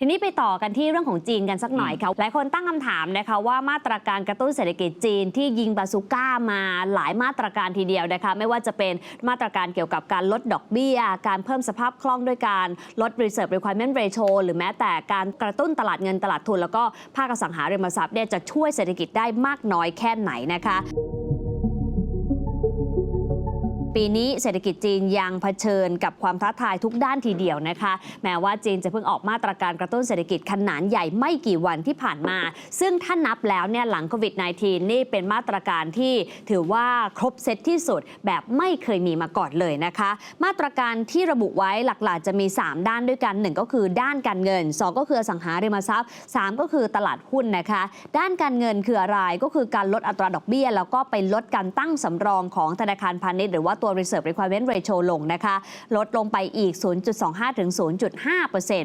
ทีนี้ไปต่อกันที่เรื่องของจีนกันสักหน่อยค่ะหลายคนตั้งคำถามนะคะว่ามาตรการกระตุ้นเศรษฐกิจจีนที่ยิงบาซูก้ามาหลายมาตรการทีเดียวนะคะไม่ว่าจะเป็นมาตรการเกี่ยวกับการลดดอกเบี้ย การเพิ่มสภาพคล่องด้วยการลด reserve requirement ratio หรือแม้แต่การกระตุ้นตลาดเงินตลาดทุน แล้วก็ภาคอสังหาริมทรัพย์เนี่ยจะช่วยเศรษฐกิจได้มากน้อยแค่ไหนนะคะ ปีนี้เศรษฐกิจจีนยังเผชิญกับความท้าทายทุกด้านทีเดียวนะคะ แม้ว่าจีนจะเพิ่งออกมาตรการกระตุ้นเศรษฐกิจขนาดใหญ่ไม่กี่วันที่ผ่านมา ซึ่งถ้านับแล้วเนี่ยหลังโควิด -19 นี่เป็นมาตรการที่ถือว่าครบเซตที่สุดแบบไม่เคยมีมาก่อนเลยนะคะ มาตรการที่ระบุไว้หลักๆ จะมี 3 ด้านด้วยกัน 1 ก็คือด้านการเงิน 2 ก็คืออสังหาริมทรัพย์ 3 ก็คือตลาดหุ้นนะคะ ด้านการเงินคืออะไรก็คือการลดอัตราดอกเบี้ย แล้วก็ไปลดการตั้งสำรองของธนาคารพาณิชย์หรือว่าตัว reserve requirement ratio ลงนะคะ ลดลงไปอีก 0.25 ถึง 0.5%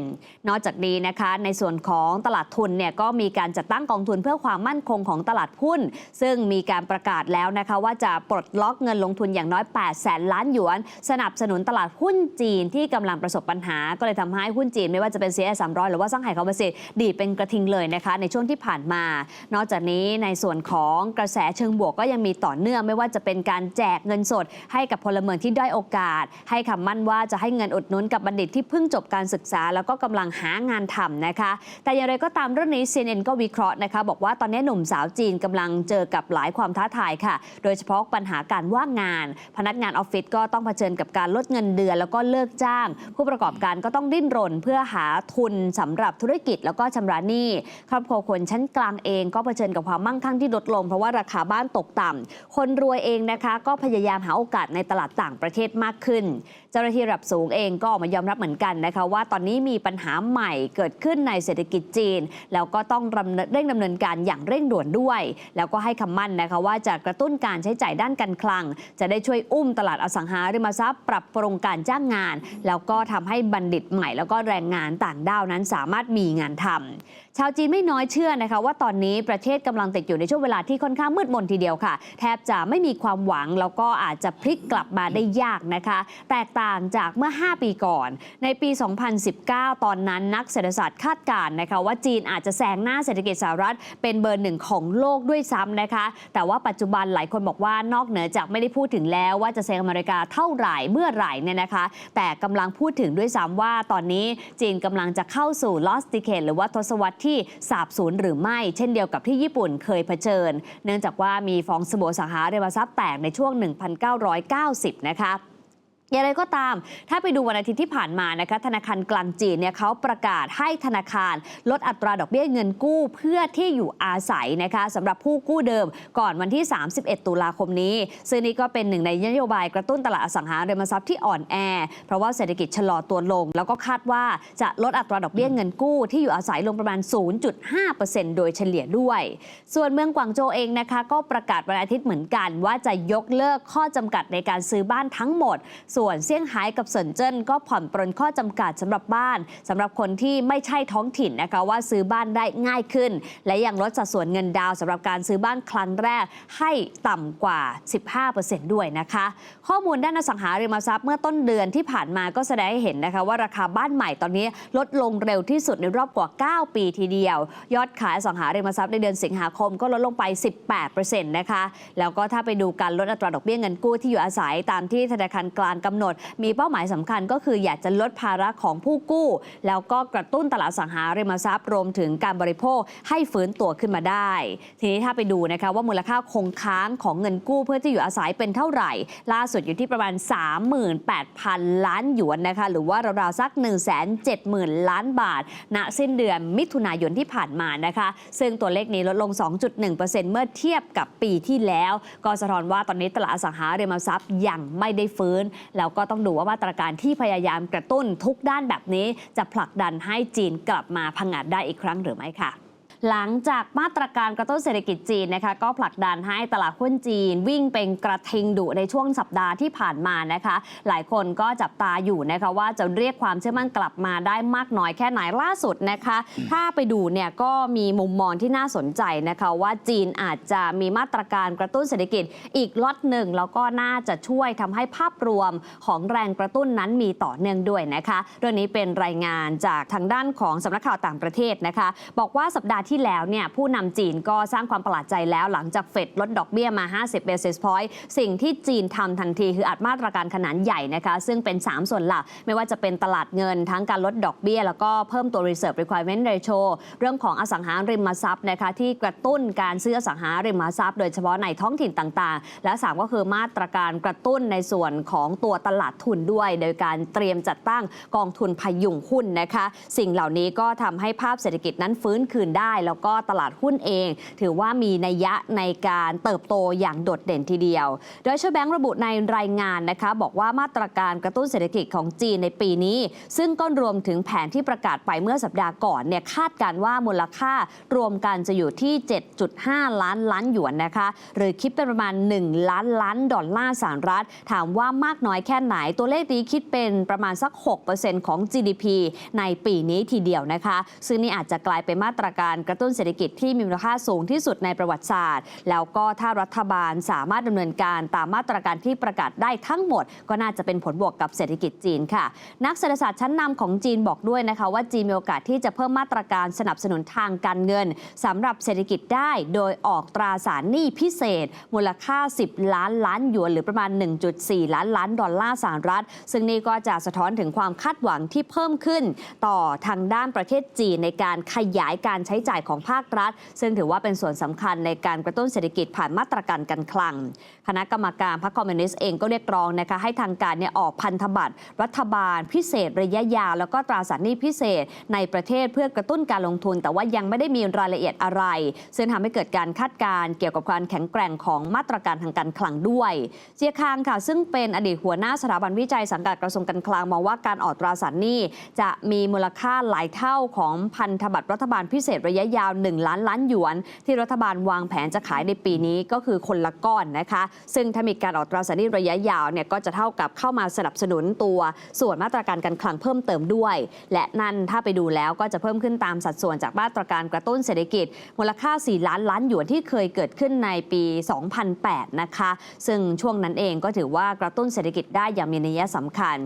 นอกจากนี้นะคะ ในส่วนของตลาดทุนเนี่ยก็มีการจัดตั้งกองทุนเพื่อความมั่นคงของตลาดหุ้น ซึ่งมีการประกาศแล้วนะคะ ว่าจะปลดล็อกเงินลงทุนอย่างน้อย 8 แสนล้านหยวน สนับสนุนตลาดหุ้นจีนที่กำลังประสบปัญหา ก็เลยทำให้หุ้นจีนไม่ว่าจะเป็น CSI 300 หรือว่าซังไห่คอมเบสิตดีเป็นกระทิงเลยนะคะในช่วงที่ผ่านมา นอกจากนี้ในส่วนของกระแสเชิงบวกก็ยังมีต่อเนื่องไม่ว่าจะเป็นการแจกเงินสดให้กับพลเมืองที่ด้อยโอกาส ให้คำมั่นว่าจะให้เงินอุดหนุนกับบัณฑิตที่เพิ่งจบการศึกษา แล้วก็กำลังหางานทำนะคะ แต่อย่างไรก็ตามเรื่องนี้ CNN ก็วิเคราะห์นะคะ บอกว่าตอนนี้หนุ่มสาวจีนกำลังเจอกับหลายความท้าทายค่ะ โดยเฉพาะปัญหาการว่างงาน พนักงานออฟฟิศก็ต้องเผชิญกับการลดเงินเดือน แล้วก็เลิกจ้าง ผู้ประกอบการก็ต้องดิ้นรน เพื่อหาทุนสำหรับธุรกิจแล้วก็ชำระหนี้ครอบครัวคนชั้นกลางเองก็เผชิญกับความมั่งคั่งที่ลดลงเพราะว่าราคาบ้านตกต่ำคนรวยเองนะคะ ก็พยายามหาโอกาสในตลาดต่างประเทศมากขึ้น เจ้าหน้าที่ระดับสูงเองก็ออกมายอมรับเหมือนกันนะคะว่าตอนนี้มีปัญหาใหม่เกิดขึ้นในเศรษฐกิจจีน แล้วก็ต้องเนินเร่งดำเนินการอย่างเร่งด่วนด้วย แล้วก็ให้คำมั่นนะคะว่าจะกระตุ้นการใช้จ่ายด้านการคลัง จะได้ช่วยอุ้มตลาดอสังหาริมทรัพย์ ปรับปรุงการจ้างงาน แล้วก็ทำให้บัณฑิตใหม่ แล้วก็แรงงานต่างด้าวนั้นสามารถมีงานทำชาวจีนไม่น้อยเชื่อนะคะว่าตอนนี้ประเทศกำลังติดอยู่ในช่วงเวลาที่ค่อนข้างมืดมนทีเดียวค่ะ แทบจะไม่มีความหวังแล้วก็อาจจะพลิกกลับมาได้ยากนะคะ แตกต่างจากเมื่อ 5 ปีก่อน ในปี 2019 ตอนนั้นนักเศรษฐศาสตร์คาดการณ์นะคะว่าจีนอาจจะแซงหน้าเศรษฐกิจสหรัฐ เป็นเบอร์หนึ่งของโลกด้วยซ้ำนะคะ แต่ว่าปัจจุบันหลายคนบอกว่านอกเหนือจากไม่ได้พูดถึงแล้วว่าจะแซงอเมริกาเท่าไหร่เมื่อไหร่เนี่ยนะคะ แต่กำลังพูดถึงด้วยซ้ำว่าตอนนี้จีนกำลังจะเข้าสู่ lost decade หรือว่าทศวรรษที่สาบสูญหรือไม่ เช่นเดียวกับที่ญี่ปุ่นเคยเผชิญ เนื่องจากว่ามีฟองสบู่สังหาริมทรัพย์แตกในช่วง 1990 นะคะ อย่างไรก็ตาม ถ้าไปดูวันอาทิตย์ที่ผ่านมานะคะ ธนาคารกลางจีนเนี่ยเขาประกาศให้ธนาคารลดอัตราดอกเบี้ยเงินกู้เพื่อที่อยู่อาศัยนะคะสำหรับผู้กู้เดิมก่อนวันที่ 31 ตุลาคมนี้ ซึ่งนี่ก็เป็นหนึ่งในนโยบายกระตุ้นตลาดอสังหาริมทรัพย์ที่อ่อนแอ เพราะว่าเศรษฐกิจชะลอตัวลง แล้วก็คาดว่าจะลดอัตราดอกเบี้ยเงินกู้ที่อยู่อาศัยลงประมาณ 0.5%โดยเฉลี่ยด้วย ส่วนเมืองกวางโจเองนะคะก็ประกาศวันอาทิตย์เหมือนกันว่าจะยกเลิกข้อจำกัดในการซื้อบ้านทั้งหมดส่่วนเซี่ยงไฮ้กับเซินเจิ้นก็ผ่อนปรนข้อจำกัดสำหรับบ้านสำหรับคนที่ไม่ใช่ท้องถิ่นนะคะว่าซื้อบ้านได้ง่ายขึ้น และยังลดสัดส่วนเงินดาวน์สำหรับการซื้อบ้านครั้งแรกให้ต่ำกว่า 15%ด้วยนะคะ ข้อมูลด้านอสังหาริมทรัพย์เมื่อต้นเดือนที่ผ่านมาก็แสดงให้เห็นนะคะว่าราคาบ้านใหม่ตอนนี้ลดลงเร็วที่สุดในรอบกว่า 9 ปีทีเดียว ยอดขายอสังหาริมทรัพย์ในเดือนสิงหาคมก็ลดลงไป 18%นะคะแล้วก็ถ้าไปดูการลดอัตราดอกเบี้ยเงินกู้ที่อยู่อาศัยตามที่ธนาคารกลางกำหนด มีเป้าหมายสำคัญก็คืออยากจะลดภาระของผู้กู้ แล้วก็กระตุ้นตลาดสังหาริมทรัพย์รวมถึงการบริโภคให้ฟื้นตัวขึ้นมาได้ ทีนี้ถ้าไปดูนะคะว่ามูลค่าคงค้างของเงินกู้เพื่อที่อยู่อาศัยเป็นเท่าไหร่ ล่าสุดอยู่ที่ประมาณ 38,000 ล้านหยวนนะคะหรือว่าราวๆสัก 170,000 ล้านบาท ณสิ้นเดือนมิถุนายนที่ผ่านมานะคะซึ่งตัวเลขนี้ลดลง 2.1%เมื่อเทียบกับปีที่แล้ว ก็สะท้อนว่าตอนนี้ตลาดสังหาริมทรัพย์ยังไม่ได้ฟื้นแล้วก็ต้องดูว่ามาตรการที่พยายามกระตุ้นทุกด้านแบบนี้ จะผลักดันให้จีนกลับมาพังอาดได้อีกครั้งหรือไม่ค่ะ หลังจากมาตรการกระตุ้นเศรษฐกิจจีนนะคะก็ผลักดันให้ตลาดหุ้นจีน วิ่งเป็นกระทิงดุในช่วงสัปดาห์ที่ผ่านมานะคะ หลายคนก็จับตาอยู่นะคะว่าจะเรียกความเชื่อมั่นกลับมาได้มากน้อยแค่ไหนล่าสุดนะคะ ถ้าไปดูเนี่ยก็มีมุมมองที่น่าสนใจนะคะ ว่าจีนอาจจะมีมาตรการกระตุ้นเศรษฐกิจอีกล็อตหนึ่งแล้วก็น่าจะช่วยทำให้ภาพรวมของแรงกระตุ้นนั้นมีต่อเนื่องด้วยนะคะเรื่องนี้เป็นรายงานจากทางด้านของสำนักข่าวต่างประเทศนะคะ บอกว่าสัปดาห์ที่แล้วเนี่ยผู้นำจีนก็สร้างความประหลาดใจแล้ว หลังจากเฟดลดดอกเบี้ยมา 50 basis point สิ่งที่จีนทำทันทีคืออัดมาตรการขนาดใหญ่นะคะซึ่งเป็น 3 ส่วนหลัก ไม่ว่าจะเป็นตลาดเงินทั้งการลดดอกเบี้ย แล้วก็เพิ่มตัว reserve requirement ratio เรื่องของอสังหาริมทรัพย์นะคะที่กระตุ้นการซื้ออสังหาริมทรัพย์ โดยเฉพาะในท้องถิ่นต่างๆ และ 3 ก็คือมาตรการกระตุ้นในส่วนของตัวตลาดทุนด้วย โดยการเตรียมจัดตั้งกองทุนพยุงหุ้นนะคะ สิ่งเหล่านี้ก็ทำให้ภาพเศรษฐกิจนั้นฟื้นคืนได้แล้วก็ตลาดหุ้นเอง ถือว่ามีนัยยะในการเติบโตอย่างโดดเด่นทีเดียว โดยเชแบงก์ระบุในรายงานนะคะบอกว่ามาตรการกระตุ้นเศรษฐกิจของจีนในปีนี้ ซึ่งก็รวมถึงแผนที่ประกาศไปเมื่อสัปดาห์ก่อนเนี่ยคาดการว่ามูลค่ารวมกันจะอยู่ที่ 7.5 ล้านล้านหยวนนะคะหรือคิดเป็นประมาณ 1 ล้านล้านดอลลาร์สหรัฐ ถามว่ามากน้อยแค่ไหน ตัวเลขนี้คิดเป็นประมาณสัก 6%ของ GDP ในปีนี้ทีเดียวนะคะ ซึ่งนี่อาจจะกลายเป็นมาตรการกระตุ้นเศรษฐกิจที่มีมูลค่าสูงที่สุดในประวัติศาสตร์ แล้วก็ถ้ารัฐบาลสามารถดำเนินการตามมาตรการที่ประกาศได้ทั้งหมด ก็น่าจะเป็นผลบวกกับเศรษฐกิจจีนค่ะ นักเศรษฐศาสตร์ชั้นนำของจีนบอกด้วยนะคะ ว่าจีนมีโอกาสที่จะเพิ่มมาตรการสนับสนุนทางการเงินสำหรับเศรษฐกิจได้โดยออกตราสารหนี้พิเศษ มูลค่า 10 ล้านล้านหยวนหรือประมาณ 1.4 ล้านล้านดอลลาร์สหรัฐ ซึ่งนี่ก็จะสะท้อนถึงความคาดหวังที่เพิ่มขึ้น ต่อทางด้านประเทศจีนในการขยายการใช้จ่ายของภาครัฐ ซึ่งถือว่าเป็นส่วนสำคัญในการกระตุ้นเศรษฐกิจผ่านมาตรการการคลัง คณะกรรมการพรรคคอมมิวนิสต์เองก็เรียกร้องนะคะให้ทางการเนี่ยออกพันธบัตรรัฐบาล พิเศษระยะยาว แล้วก็ตราสารหนี้พิเศษในประเทศเพื่อกระตุ้นการลงทุน แต่ว่ายังไม่ได้มีรายละเอียดอะไร ซึ่งทำให้เกิดการคาดการเกี่ยวกับการแข็งแกร่งของมาตรการทางการคลังด้วยเจียคางค่ะ ซึ่งเป็นอดีตหัวหน้าสถาบันวิจัยสังกัดกระทรวงการคลังมองว่าการออกตราสารหนี้จะมีมูลค่าหลายเท่าของพันธบัตรรัฐบาลพิเศษระยะยาว 1 ล้านล้านหยวน ที่รัฐบาลวางแผนจะขายในปีนี้ก็คือคนละก้อนนะคะ ซึ่งถ้ามีการออกตราสารหนี้ระยะยาวเนี่ยก็จะเท่ากับเข้ามาสนับสนุนตัวส่วนมาตรการการคลังเพิ่มเติมด้วย และนั่นถ้าไปดูแล้วก็จะเพิ่มขึ้นตามสัดส่วนจากมาตรการกระตุ้นเศรษฐกิจ มูลค่า 4 ล้านล้านหยวนที่เคยเกิดขึ้นในปี 2008 นะคะ ซึ่งช่วงนั้นเองก็ถือว่ากระตุ้นเศรษฐกิจได้อย่างมีนัยสำคัญ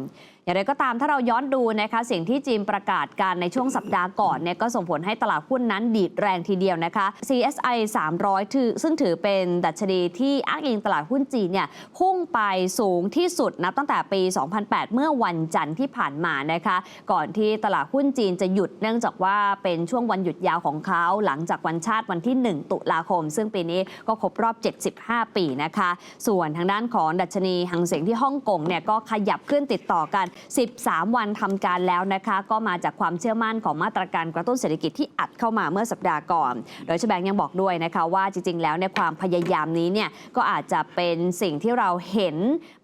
อย่างไรก็ตามถ้าเราย้อนดูนะคะสิ่งที่จีนประกาศการในช่วงสัปดาห์ก่อนเนี่ยก็ส่งผลให้ตลาดหุ้นนั้นดีดแรงทีเดียวนะคะ CSI 300ถือซึ่งถือเป็นดัชนีที่อ้างอิงตลาดหุ้นจีนเนี่ยพุ่งไปสูงที่สุดนับตั้งแต่ปี 2008 เมื่อวันจันทร์ที่ผ่านมานะคะ ก่อนที่ตลาดหุ้นจีนจะหยุดเนื่องจากว่าเป็นช่วงวันหยุดยาวของเขาหลังจากวันชาติวันที่ 1 ตุลาคม ซึ่งปีนี้ก็ครบรอบ 75 ปีนะคะ ส่วนทางด้านของดัชนีหังเสียงที่ฮ่องกงเนี่ยก็ขยับขึ้นติดต่อกัน13 วันทำการแล้วนะคะ ก็มาจากความเชื่อมั่นของมาตรการกระตุ้นเศรษฐกิจที่อัดเข้ามาเมื่อสัปดาห์ก่อน โดยชแบงยังบอกด้วยนะคะว่าจริง ๆ แล้วในยความพยายามนี้เนี่ยก็อาจจะเป็นสิ่งที่เราเห็น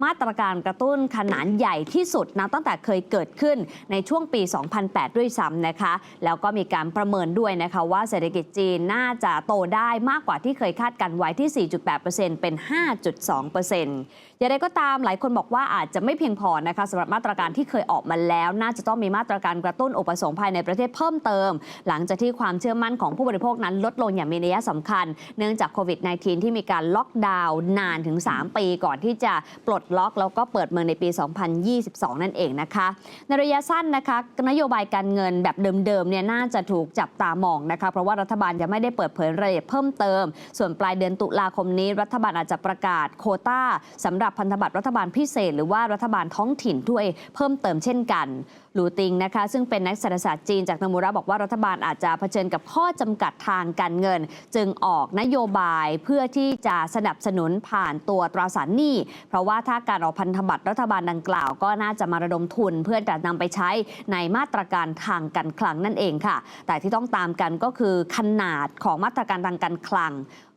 มาตรการกระตุ้นขนาดใหญ่ที่สุดนะตั้งแต่เคยเกิดขึ้นในช่วงปี 2008 ด้วยซ้ำนะคะ แล้วก็มีการประเมินด้วยนะคะว่าเศรษฐกิจจีนน่าจะโตได้มากกว่าที่เคยคาดกันไว้ที่ 4.8%เป็น 5.2%อย่างไรก็ตามหลายคนบอกว่าอาจจะไม่เพียงพอนะคะสำหรับมาตรการการที่เคยออกมาแล้ว น่าจะต้องมีมาตรการกระตุ้นอุปสงค์ภายในประเทศเพิ่มเติม หลังจากที่ความเชื่อมั่นของผู้บริโภคนั้นลดลงอย่างมีนัยสำคัญ เนื่องจากโควิด -19 ที่มีการล็อกดาวน์นานถึง 3 ปีก่อนที่จะปลดล็อกแล้วก็เปิดเมืองในปี 2022 นั่นเองนะคะ ในระยะสั้นนะคะนโยบายการเงินแบบเดิมๆเนี่ยน่าจะถูกจับตามองนะคะเพราะว่ารัฐบาลยังไม่ได้เปิดเผยรายละเอียดเพิ่มเติม ส่วนปลายเดือนตุลาคมนี้ รัฐบาลอาจจะประกาศโควต้าสำหรับพันธบัตรรัฐบาลพิเศษ หรือว่ารัฐบาลท้องถิ่นด้วยเพิ่มเติมเช่นกันหลูติงนะคะซึ่งเป็นนักเศรษฐศาสตร์จีนจากนมูระบอกว่ารัฐบาลอาจจะเผชิญกับข้อจำกัดทางการเงิน จึงออกนโยบายเพื่อที่จะสนับสนุนผ่านตัวตราสารหนี้ เพราะว่าถ้าการออกพันธบัตรรัฐบาลดังกล่าว ก็น่าจะมาระดมทุน เพื่อจะนำไปใช้ในมาตรการทางการคลังนั่นเองค่ะ แต่ที่ต้องตามกันก็คือขนาดของมาตรการทางการคลัง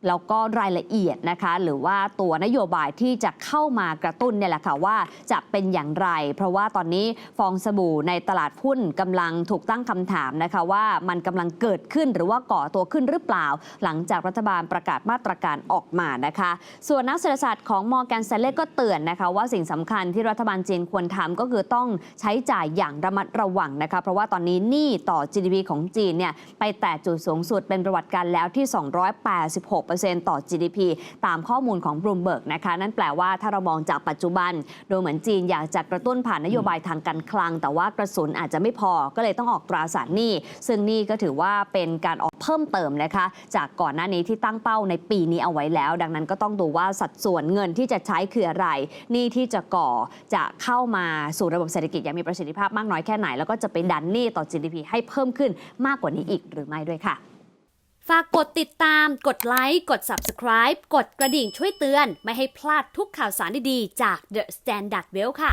แล้วก็รายละเอียดนะคะหรือว่าตัวนโยบายที่จะเข้ามากระตุ้นเนี่ยแหละค่ะว่าจะเป็นอย่างไร เพราะว่าตอนนี้ฟองสบู่ในตลาดหุ้นกำลังถูกตั้งคำถามนะคะว่ามันกำลังเกิดขึ้นหรือว่าก่อตัวขึ้นหรือเปล่า หลังจากรัฐบาลประกาศมาตรการออกมานะคะ ส่วนนักเศรษฐศาสตร์ของมอร์แกนเซเลก็เตือนนะคะว่าสิ่งสำคัญที่รัฐบาลจีนควรทำก็คือต้องใช้จ่ายอย่างระมัดระวังนะคะเพราะว่าตอนนี้หนี้ต่อ GDP ของจีนเนี่ยไปแตะจุดสูงสุดเป็นประวัติการแล้วที่ 286%ต่อ GDP ตามข้อมูลของบลูมเบิร์กนะคะนั่นแปลว่าถ้าเรามองจากปัจจุบันดูเหมือนจีนอยากจะกระตุ้นผ่านนโยบายทางการคลัง แต่ว่ากระสุนอาจจะไม่พอก็เลยต้องออกตราสารหนี้ ซึ่งนี่ก็ถือว่าเป็นการออกเพิ่มเติมนะคะ จากก่อนหน้านี้ที่ตั้งเป้าในปีนี้เอาไว้แล้ว ดังนั้นก็ต้องดูว่าสัดส่วนเงินที่จะใช้คืออะไรหนี้ที่จะก่อจะเข้ามาสู่ระบบเศรษฐกิจอย่างมีประสิทธิภาพมากน้อยแค่ไหน แล้วก็จะไปดันหนี้ต่อ GDP ให้เพิ่มขึ้นมากกว่านี้อีกหรือไม่ด้วยค่ะฝากกดติดตาม กดไลค์ กด Subscribe กดกระดิ่งช่วยเตือน ไม่ให้พลาดทุกข่าวสารดีๆ จาก The Standard Well ค่ะ